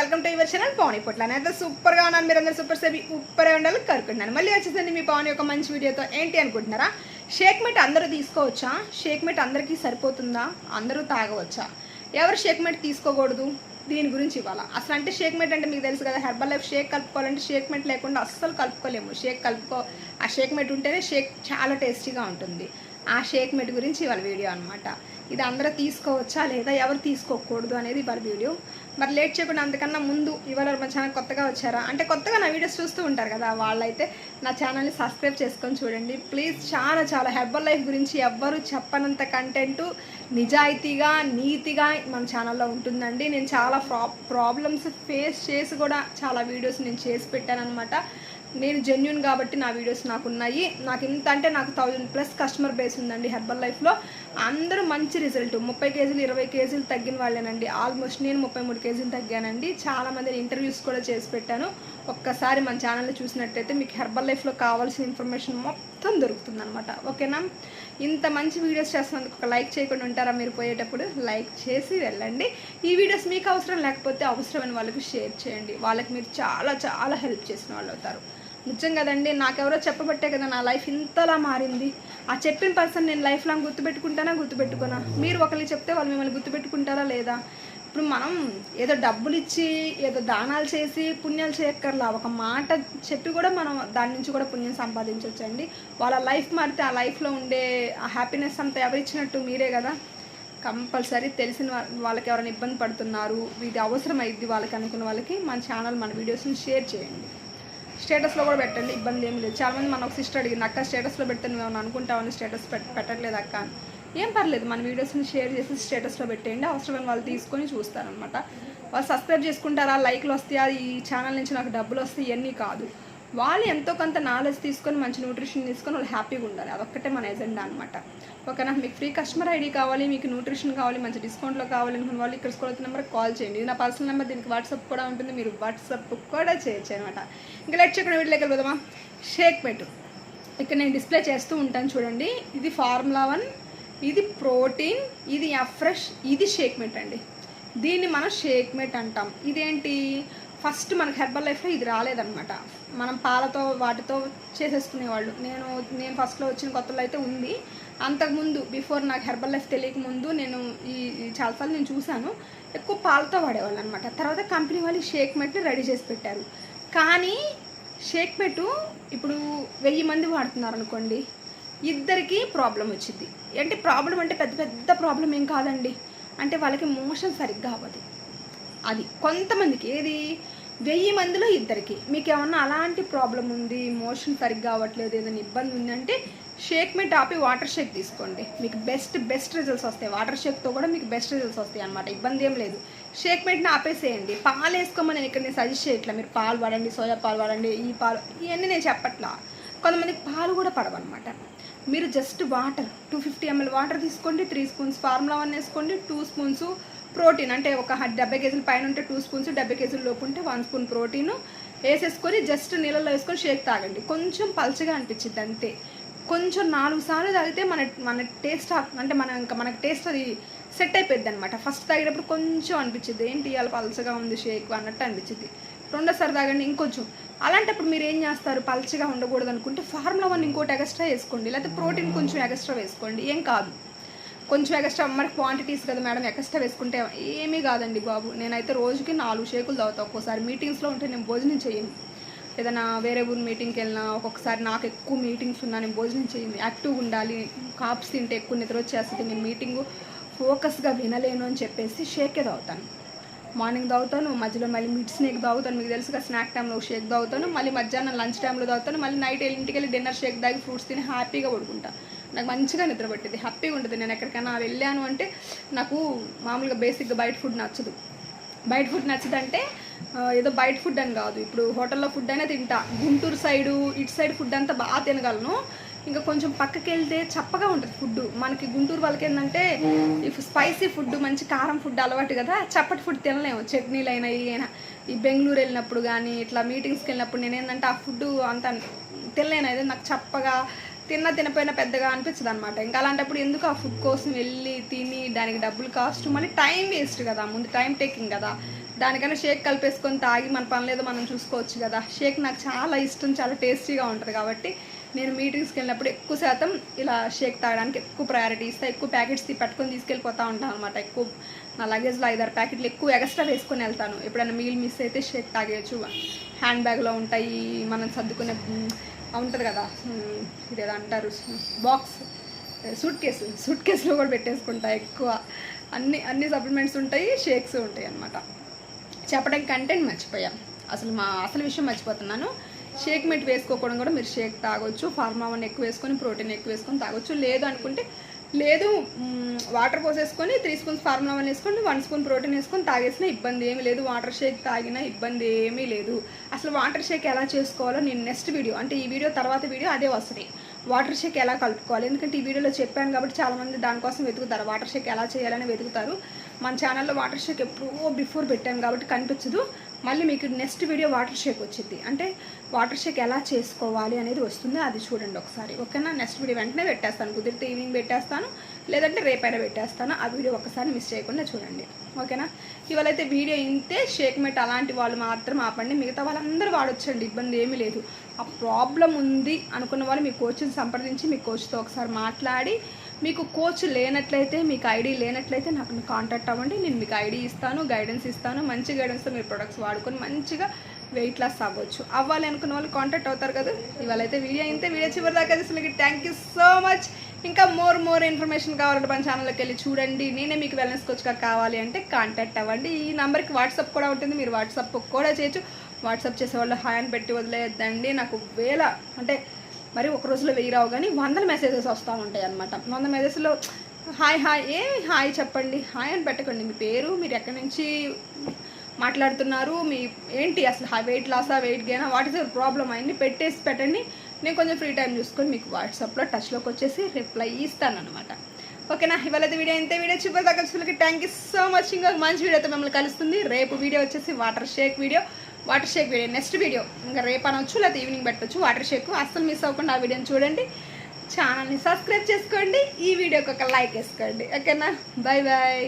Welcome to your channel Pavan Potla అయితే సూపర్గా ఉన్నాను. మీరు సూపర్ సేవి ఉప్పరే ఉండాలి కోరుకుంటున్నాను. మళ్ళీ వచ్చేసండి మీ పవన్ యొక్క మంచి వీడియోతో ఏంటి అనుకుంటున్నారా? షేక్ మెట్ అందరూ తీసుకోవచ్చా? షేక్ మెట్ అందరికీ సరిపోతుందా? అందరూ తాగవచ్చా? ఎవరు షేక్ మెట్ తీసుకోకూడదు? దీని గురించి ఇవ్వాలా? అసలు అంటే షేక్ మెట్ అంటే మీకు తెలుసు కదా హెర్బల్ లైఫ్ షేక్ కలుపుకోవాలంటే షేక్ మెట్ లేకుండా అస్సలు కలుపుకోలేము. షేక్ కలుపుకో ఆ షేక్ మెట్ ఉంటేనే షేక్ చాలా టేస్టీగా ఉంటుంది. ఆ షేక్ మెట్ గురించి ఇవాళ వీడియో అనమాట ఇది అందరూ తీసుకోవచ్చా లేదా ఎవరు తీసుకోకూడదు అనేది ఇవాళ వీడియో. మరి లేట్ చేయకుండా అందుకన్నా ముందు ఇవాళ మా ఛానల్ కొత్తగా వచ్చారా? అంటే కొత్తగా నా వీడియోస్ చూస్తూ ఉంటారు కదా వాళ్ళైతే నా ఛానల్ని సబ్స్క్రైబ్ చేసుకొని చూడండి. ప్లీజ్ చాలా చాలా హెర్బల్ లైఫ్ గురించి ఎవ్వరు చెప్పనంత కంటెంట్ నిజాయితీగా నీతిగా మన ఛానల్లో ఉంటుందండి. నేను చాలా ప్రా ప్రాబ్లమ్స్ ఫేస్ చేసి కూడా చాలా వీడియోస్ నేను చేసి పెట్టాను అనమాట నేను జెన్యున్ కాబట్టి నా వీడియోస్ నాకు ఉన్నాయి నాకు ఇంత అంటే నాకు థౌజండ్ ప్లస్ కస్టమర్ బేస్ ఉందండి హెర్బల్ లైఫ్లో. అందరూ మంచి రిజల్ట్. ముప్పై కేజీలు ఇరవై కేజీలు తగ్గిన వాళ్ళేనండి. ఆల్మోస్ట్ నేను ముప్పై మూడు కేజీలు తగ్గానండి. చాలా మంది ఇంటర్వ్యూస్ కూడా చేసి పెట్టాను. ఒక్కసారి మన ఛానల్లో చూసినట్టయితే మీకు హెర్బల్ లైఫ్లో కావాల్సిన ఇన్ఫర్మేషన్ మొత్తం దొరుకుతుంది అనమాట ఓకేనా? ఇంత మంచి వీడియోస్ చేస్తున్నందుకు ఒక లైక్ చేయకుండా ఉంటారా మీరు పోయేటప్పుడు? లైక్ చేసి వెళ్ళండి. ఈ వీడియోస్ మీకు అవసరం లేకపోతే అవసరమైన వాళ్ళకి షేర్ చేయండి. వాళ్ళకి మీరు చాలా చాలా హెల్ప్ చేసిన వాళ్ళు అవుతారు. నిజం కదండి నాకెవరో చెప్పబట్టే కదా నా లైఫ్ ఇంతలా మారింది. ఆ చెప్పిన పర్సన్ నేను లైఫ్ లాంగ్ గుర్తుపెట్టుకుంటానా గుర్తుపెట్టుకున్నా మీరు ఒకరికి చెప్తే వాళ్ళు మిమ్మల్ని గుర్తుపెట్టుకుంటారా లేదా? ఇప్పుడు మనం ఏదో డబ్బులు ఇచ్చి ఏదో దానాలు చేసి పుణ్యాలు చేయక్కర్లా. ఒక మాట చెప్పి కూడా మనం దాని నుంచి కూడా పుణ్యం సంపాదించవచ్చు అండి వాళ్ళ లైఫ్ మారితే ఆ లైఫ్లో ఉండే ఆ హ్యాపీనెస్ అంతా ఎవరిచ్చినట్టు మీరే కదా. కంపల్సరీ తెలిసిన వాళ్ళకి ఎవరైనా ఇబ్బంది పడుతున్నారు ఇది అవసరం అయింది వాళ్ళకి అనుకున్న వాళ్ళకి మన ఛానల్ మన వీడియోస్ని షేర్ చేయండి. స్టేటస్లో కూడా పెట్టండి ఇబ్బంది ఏం లేదు. చాలామంది మన ఒక సిస్టర్ అడిగింది అక్క స్టేటస్లో పెడితే మేము అనుకుంటామని స్టేటస్ పెట్టట్లేదు అక్క? అని. ఏం పర్లేదు మన వీడియోస్ని షేర్ చేసి స్టేటస్లో పెట్టేయండి. అవసరమైన వాళ్ళు తీసుకొని చూస్తారనమాట వాళ్ళు సబ్స్క్రైబ్ చేసుకుంటారా? లైక్లు వస్తాయా? ఈ ఛానల్ నుంచి నాకు డబ్బులు వస్తాయి ఇవన్నీ కాదు. వాళ్ళు ఎంతో కొంత నాలెడ్జ్ తీసుకొని మంచి న్యూట్రిషన్ తీసుకొని వాళ్ళు హ్యాపీగా ఉండాలి. అదొక్కటే మన ఎజెండా అనమాట ఓకేనా? మీకు ఫ్రీ కస్టమర్ ఐడి కావాలి మీకు న్యూట్రిషన్ కావాలి మంచి డిస్కౌంట్లో కావాలి అనుకున్న వాళ్ళు ఇక్కడ స్కూల్ నెంబర్ కాల్ చేయండి. ఇది నా పర్సనల్ నెంబర్ దీనికి వాట్సాప్ కూడా ఉంటుంది. మీరు వాట్సాప్ కూడా చేయొచ్చు అనమాట ఇంకా లెట్ చేయకుండా వీటిలోకి వెళ్ళిపోదామా? షేక్ పెట్టు ఇక్కడ నేను డిస్ప్లే చేస్తూ ఉంటాను చూడండి. ఇది ఫార్ములా వన్ ఇది ప్రోటీన్ ఇది ఫ్రెష్ ఇది షేక్ మెట్ అండి. దీన్ని మనం షేక్ మెట్ అంటాం. ఇదేంటి? ఫస్ట్ మనకి హెర్బల్ లైఫ్లో ఇది రాలేదనమాట మనం పాలతో వాటితో చేసేసుకునేవాళ్ళు నేను నేను ఫస్ట్లో వచ్చిన కొత్తలో అయితే ఉంది. అంతకుముందు బిఫోర్ నాకు హెర్బల్ లైఫ్ తెలియక ముందు నేను ఈ చాలాసార్లు నేను చూశాను. ఎక్కువ పాలతో వాడేవాళ్ళు అనమాట తర్వాత కంపెనీ వాళ్ళు షేక్ మెట్ని రెడీ చేసి పెట్టారు. కానీ షేక్ మెట్ ఇప్పుడు వెయ్యి మంది వాడుతున్నారు అనుకోండి ఇద్దరికి ప్రాబ్లం వచ్చింది అంటే ప్రాబ్లం అంటే పెద్ద పెద్ద ప్రాబ్లం ఏం కాదండి. అంటే వాళ్ళకి మోషన్ సరిగ్గా అవ్వదు. అది కొంతమందికి ఏది? వెయ్యి మందిలో ఇద్దరికి. మీకు ఏమన్నా అలాంటి ప్రాబ్లం ఉంది? మోషన్ సరిగ్గా అవ్వట్లేదు ఏదైనా ఇబ్బంది ఉందంటే షేక్ మీ టాపి వాటర్ షేక్ తీసుకోండి. మీకు బెస్ట్ బెస్ట్ రిజల్ట్స్ వస్తాయి. వాటర్ షేక్తో కూడా మీకు బెస్ట్ రిజల్ట్స్ వస్తాయి అనమాట ఇబ్బంది ఏం లేదు. షేక్ మీట్ని ఆపేసేయండి. పాలు వేసుకోమని నేను ఇక్కడ నేను సజెస్ట్ చేయట్లా. మీరు పాలు వాడండి సోయా పాలు వాడండి ఈ పాలు ఇవన్నీ నేను చెప్పట్లా. కొంతమందికి పాలు కూడా పడవన్నమాట. మీరు just water two fifty ml water తీసుకోండి త్రీ స్పూన్స్ ఫార్ములా వన్ వేసుకోండి టూ స్పూన్స్ ప్రోటీన్ అంటే ఒక డెబ్బై కేజీల పైన ఉంటే టూ స్పూన్స్ డెబ్బై కేజీల లోపు ఉంటే వన్ స్పూన్ ప్రోటీన్ వేసేసుకొని జస్ట్ నీళ్ళలో వేసుకొని షేక్ తాగండి. కొంచెం పల్చగా అనిపించింది అంతే. కొంచెం నాలుగు సార్లు తాగితే మన మన టేస్ట్ అంటే మన ఇంకా మనకి టేస్ట్ అది సెట్ అయిపోద్ది అనమాట ఫస్ట్ తాగేటప్పుడు కొంచెం అనిపించింది ఏంటి ఇవాళ పలచగా ఉంది షేక్ అన్నట్టు అనిపించింది రెండోసారి తాగండి ఇంకొంచెం. అలాంటప్పుడు మీరు ఏం చేస్తారు? పలచగా ఉండకూడదు అనుకుంటే ఫార్ములా వన్ ఇంకోటి ఎక్స్ట్రా వేసుకోండి. లేకపోతే ప్రోటీన్ కొంచెం ఎక్స్ట్రా వేసుకోండి. ఏం కాదు. కొంచెం ఎక్స్ట్రా మరి క్వాంటిటీస్ కదా మేడం ఎక్స్ట్రా వేసుకుంటే ఏమీ కాదండి బాబు. నేనైతే రోజుకి నాలుగు షేకులు తాగుతా ఒక్కోసారి. మీటింగ్స్లో ఉంటే నేను భోజనం చేయను. ఏదైనా వేరే ఊరు మీటింగ్కి వెళ్ళినా ఒక్కొక్కసారి నాకు ఎక్కువ మీటింగ్స్ ఉన్నా నేను భోజనం చేయండి యాక్టివ్గా ఉండాలి. కాప్స్ తింటే ఎక్కువ నిద్ర వచ్చేస్తుంది. నేను మీటింగు ఫోకస్గా వినలేను అని చెప్పేసి షేకే తాగుతాను. మార్నింగ్ తాగుతాను మధ్యలో మళ్ళీ మిడ్ స్నేక్ తాగుతాను. మీకు తెలుసుగా స్నాక్ టైంలో షేక్ తాగుతాను. మళ్ళీ మధ్యాహ్నం లంచ్ టైంలో తాగుతాను. మళ్ళీ నైట్ ఇంటికి వెళ్ళి డిన్నర్ షేక్ తాగి ఫ్రూట్స్ తిని హ్యాపీగా పడుకుంటాను నాకు మంచిగా నిద్ర పట్టింది. హ్యాపీగా ఉంటుంది. నేను ఎక్కడికైనా వెళ్ళాను అంటే నాకు మామూలుగా బేసిక్గా బయట ఫుడ్ నచ్చదు. బయట ఫుడ్ నచ్చదంటే ఏదో బయట ఫుడ్ అని కాదు. ఇప్పుడు హోటల్లో ఫుడ్ అయినా తింటా. గుంటూరు సైడు ఇటు సైడ్ ఫుడ్ అంతా బాగా తినగలను. ఇంకా కొంచెం పక్కకి వెళ్తే చప్పగా ఉంటుంది ఫుడ్. మనకి గుంటూరు వాళ్ళకి ఏంటంటే ఈ స్పైసీ ఫుడ్ మంచి కారం ఫుడ్ అలవాటు కదా. చప్పటి ఫుడ్ తినలేము. చట్నీలు అయినా అయినా ఈ బెంగళూరు వెళ్ళినప్పుడు కానీ ఇట్లా మీటింగ్స్కి వెళ్ళినప్పుడు నేను ఏంటంటే ఆ ఫుడ్ అంత తినలేను. అయితే నాకు చప్పగా తిన్నా తినపోయినా పెద్దగా అనిపించదు అనమాట ఇంకా అలాంటప్పుడు ఎందుకు ఆ ఫుడ్ కోసం వెళ్ళి తిని దానికి డబ్బులు కాస్ట్ మళ్ళీ టైం వేస్ట్ కదా. ముందు టైం టేకింగ్ కదా. దానికన్నా షేక్ కలిపేసుకొని తాగి మన పని లేదో మనం చూసుకోవచ్చు కదా. షేక్ నాకు చాలా ఇష్టం చాలా టేస్టీగా ఉంటుంది కాబట్టి నేను మీటింగ్స్కి వెళ్ళినప్పుడు ఎక్కువ శాతం ఇలా షేక్ తాగడానికి ఎక్కువ ప్రయారిటీ ఇస్తాను ఎక్కువ ప్యాకెట్స్ తీ పట్టుకొని తీసుకెళ్ళిపోతా ఉంటాను అనమాట ఎక్కువ నా లగేజ్లో ఐదారు ప్యాకెట్లు ఎక్కువ ఎక్స్ట్రా వేసుకొని వెళ్తాను. ఎప్పుడైనా మీల్ మిస్ అయితే షేక్ తాగేయచ్చు. హ్యాండ్ బ్యాగ్లో ఉంటాయి మనం సర్దుకునే ఉంటుంది కదా. మ్, ఇదేదో అంటారు. బాక్స్ సూట్ కేసు సూట్ కేసులో కూడా పెట్టేసుకుంటా ఎక్కువ. అన్ని అన్ని సప్లిమెంట్స్ ఉంటాయి షేక్స్ ఉంటాయి అన్నమాట. చెప్పడానికి కంటెంట్ మర్చిపోయాం. అసలు మా అసలు విషయం మర్చిపోతున్నాను. షేక్ మెట్ వేసుకోకూడదు కూడా మీరు షేక్ తాగొచ్చు. ఫార్మా వన్ ఎక్కువ వేసుకొని ప్రోటీన్ ఎక్కువ వేసుకొని తాగొచ్చు. లేదు అనుకుంటే లేదు వాటర్ పోసేసుకొని త్రీ స్పూన్స్ ఫార్ములా వన్ వేసుకొని వన్ స్పూన్ ప్రోటీన్ వేసుకొని తాగేసినా ఇబ్బంది ఏమీ లేదు. వాటర్ షేక్ తాగినా ఇబ్బంది ఏమీ లేదు. అసలు వాటర్ షేక్ ఎలా చేసుకోవాలో నేను నెక్స్ట్ వీడియో అంటే ఈ వీడియో తర్వాత వీడియో అదే వస్తుంది. వాటర్ షేక్ ఎలా కలుపుకోవాలి? ఎందుకంటే ఈ వీడియోలో చెప్పాను కాబట్టి చాలామంది దానికోసం వెతుకుతారు. వాటర్ షేక్ ఎలా చేయాలని వెతుకుతారు. మన ఛానల్లో వాటర్ షేక్ ఎప్పుడో బిఫోర్ పెట్టాను కాబట్టి కనిపించదు. మళ్ళీ మీకు నెక్స్ట్ వీడియో వాటర్ షేక్ వచ్చింది. అంటే వాటర్ షేక్ ఎలా చేసుకోవాలి అనేది వస్తుంది. అది చూడండి ఒకసారి. ఓకేనా? నెక్స్ట్ వీడియో వెంటనే పెట్టేస్తాను. కుదిరితే ఈవినింగ్ పెట్టేస్తాను. లేదంటే రేపైనా పెట్టేస్తాను. ఆ వీడియో ఒకసారి మిస్ చేయకుండా చూడండి. ఓకేనా? ఇవాళ అయితే వీడియో ఇంతే. షేక్ మెట్ అలాంటి వాళ్ళు మాత్రం ఆపండి. మిగతా వాళ్ళందరూ వాడొచ్చండి. ఇబ్బంది ఏమీ లేదు. ఆ ప్రాబ్లం ఉంది అనుకున్న వాళ్ళు మీ కోచ్ని సంప్రదించి మీ కోచ్తో ఒకసారి మాట్లాడి మీకు కోచ్ లేనట్లయితే మీకు ఐడి లేనట్లయితే నాకు కాంటాక్ట్ అవ్వండి. నేను మీకు ఐడి ఇస్తాను గైడెన్స్ ఇస్తాను. మంచి గైడెన్స్తో మీరు ప్రొడక్ట్స్ వాడుకొని మంచిగా వెయిట్ లాస్ అవ్వచ్చు. అవ్వాలి అనుకున్న వాళ్ళు కాంటాక్ట్ అవుతారు కదా. ఇవాళ అయితే వీడియో అయితే వీడియో చివరి దాకా చూసిన థ్యాంక్ యూ సో మచ్ ఇంకా మోర్ మోర్ ఇన్ఫర్మేషన్ కావాలంటే మన ఛానల్లోకి వెళ్ళి చూడండి. నేనే మీకు వెల్నెస్ కోచ్గా కావాలి అంటే కాంటాక్ట్ అవ్వండి. ఈ నెంబర్కి వాట్సాప్ కూడా ఉంటుంది. మీరు వాట్సాప్ కూడా చేయొచ్చు. వాట్సాప్ చేసే వాళ్ళు హాయ్ అని పెట్టి వదిలేద్దండి నాకు వేల అంటే మరి ఒక రోజులో వెయ్యి రావు కానీ వందల మెసేజెస్ వస్తూ ఉంటాయి అనమాట వంద మెసేజ్లో హాయ్ హాయ్ ఏ హాయ్ చెప్పండి. హాయ్ అని పెట్టకండి. మీ పేరు మీరు ఎక్కడి నుంచి మాట్లాడుతున్నారు మీ ఏంటి అసలు వెయిట్ లాసా వెయిట్ గైనా వాట్ ఇస్ యువర్ ప్రాబ్లం అవన్నీ పెట్టేసి పెట్టండి. నేను కొంచెం ఫ్రీ టైం చూసుకొని మీకు వాట్సాప్లో టచ్లోకి వచ్చేసి రిప్లై ఇస్తాను అనమాట ఓకేనా? ఇవాళ వీడియో ఇంతే. వీడియో చివరి దాకా చూసులకి థ్యాంక్ యూ సో మచ్ ఇంకా మంచి వీడియోతో మిమ్మల్ని కలుస్తుంది. రేపు వీడియో వచ్చేసి water shake video water shake video. Next video. ఇంకా రేపు అనొచ్చు లేకపోతే ఈవినింగ్ పెట్టవచ్చు వాటర్ షేక్ అస్సలు మిస్ అవ్వకుండా ఆ వీడియోని చూడండి. ఛానల్ని సబ్స్క్రైబ్ చేసుకోండి. ఈ వీడియోకి ఒక లైక్ వేసుకోండి. ఓకేనా బాయ్ బాయ్